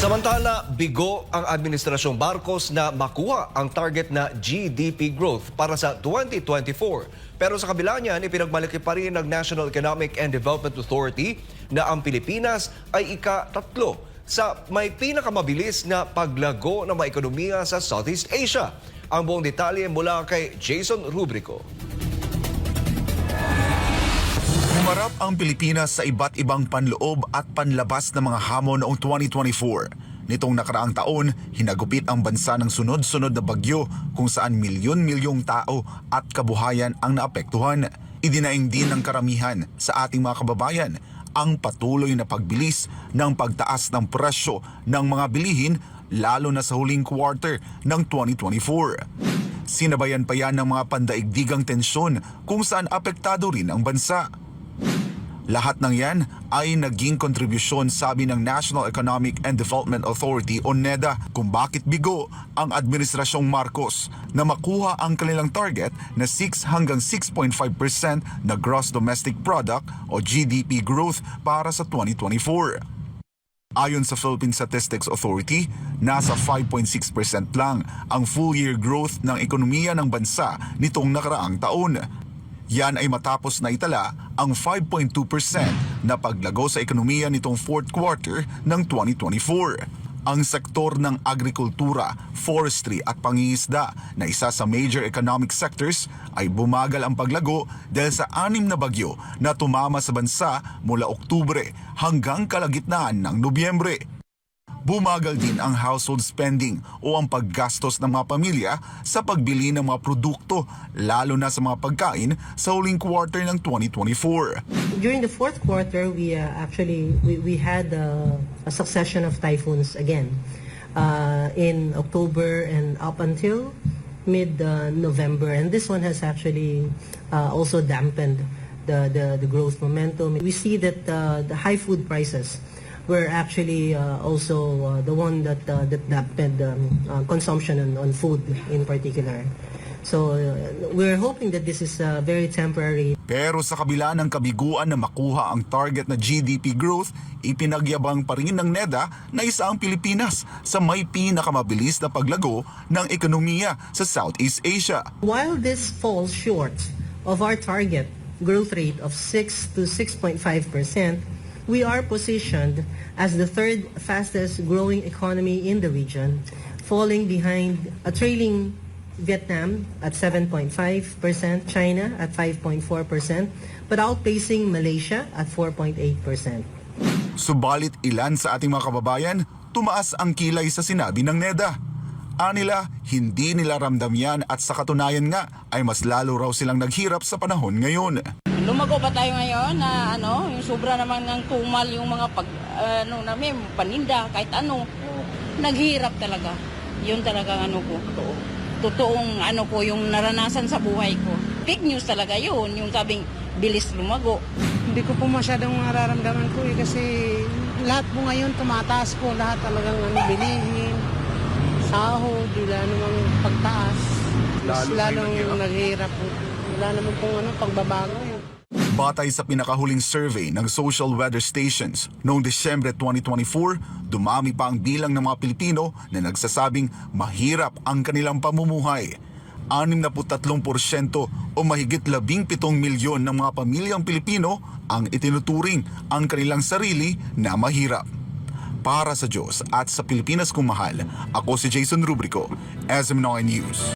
Samantala, bigo ang Administrasyong Marcos na makuha ang target na GDP growth para sa 2024. Pero sa kabila niyan, ipinagmalaki pa rin ng National Economic and Development Authority na ang Pilipinas ay ika-tatlo sa may pinakamabilis na paglago ng mga ekonomiya sa Southeast Asia. Ang buong detalye mula kay Jason Rubrico. Ang Pilipinas sa iba't ibang panloob at panlabas na mga hamon noong 2024. Nitong nakaraang taon, hinagupit ang bansa ng sunod-sunod na bagyo kung saan milyon-milyong tao at kabuhayan ang naapektuhan. Idinaing din ng karamihan sa ating mga kababayan ang patuloy na pagbilis ng pagtaas ng presyo ng mga bilihin lalo na sa huling quarter ng 2024. Sinabayan pa yan ng mga pandaigdigang tensyon kung saan apektado rin ang bansa. Lahat ng yan ay naging kontribusyon sabi ng National Economic and Development Authority o NEDA kung bakit bigo ang Administrasyong Marcos na makuha ang kanilang target na 6 hanggang 6.5% na Gross Domestic Product o GDP growth para sa 2024. Ayon sa Philippine Statistics Authority, nasa 5.6% lang ang full-year growth ng ekonomiya ng bansa nitong nakaraang taon. Yan ay matapos na itala ang 5.2% na paglago sa ekonomiya nitong fourth quarter ng 2024. Ang sektor ng agrikultura, forestry at pangingisda na isa sa major economic sectors ay bumagal ang paglago dahil sa anim na bagyo na tumama sa bansa mula Oktubre hanggang kalagitnaan ng Nobyembre. Bumagal din ang household spending o ang paggastos ng mga pamilya sa pagbili ng mga produkto lalo na sa mga pagkain sa huling quarter ng 2024. During the fourth quarter, we uh, actually we, we had uh, a succession of typhoons again uh, in October and up until mid uh, and this one has actually uh, also dampened the, the the growth momentum. We see that uh, the high food prices were actually uh, also uh, the one that uh, that dampened um, uh, consumption on, on food in particular. So uh, we're hoping that this is uh, very temporary. Pero sa kabila ng kabiguan na makuha ang target na GDP growth, ipinagyabang pa rin ng NEDA na isa ang Pilipinas sa may pinakamabilis na paglago ng ekonomiya sa Southeast Asia. While this falls short of our target growth rate of 6 to 6.5 percent, we are positioned as the third fastest growing economy in the region, falling behind a trailing Vietnam at 7.5 percent, China at 5.4 percent, but outpacing Malaysia at 4.8 percent. Subalit ilan sa ating mga kababayan, tumaas ang kilay sa sinabi ng NEDA. Anila, hindi nila ramdam yan at sa katunayan nga ay mas lalo raw silang naghirap sa panahon ngayon. Lumago pa tayo ngayon na ano, yung sobra naman ng tumal yung mga pag ano namin paninda kahit ano. Naghirap talaga. Yun talaga ano ko. Totoong ano ko yung naranasan sa buhay ko. Fake news talaga yun, yung sabing bilis lumago. Hindi ko po masyadong nararamdaman ko eh kasi lahat po ngayon tumataas po lahat talagang ano, bilihin, sahod, wala namang pagtaas. Mas lalong naghihirap po. Wala naman pong ano, pagbabago. Batay sa pinakahuling survey ng Social Weather Stations noong Desyembre 2024, dumami pa ang bilang ng mga Pilipino na nagsasabing mahirap ang kanilang pamumuhay. 63% o mahigit 17 milyon ng mga pamilyang Pilipino ang itinuturing ang kanilang sarili na mahirap. Para sa Diyos at sa Pilipinas mahal, ako si Jason Rubrico, SM9 News.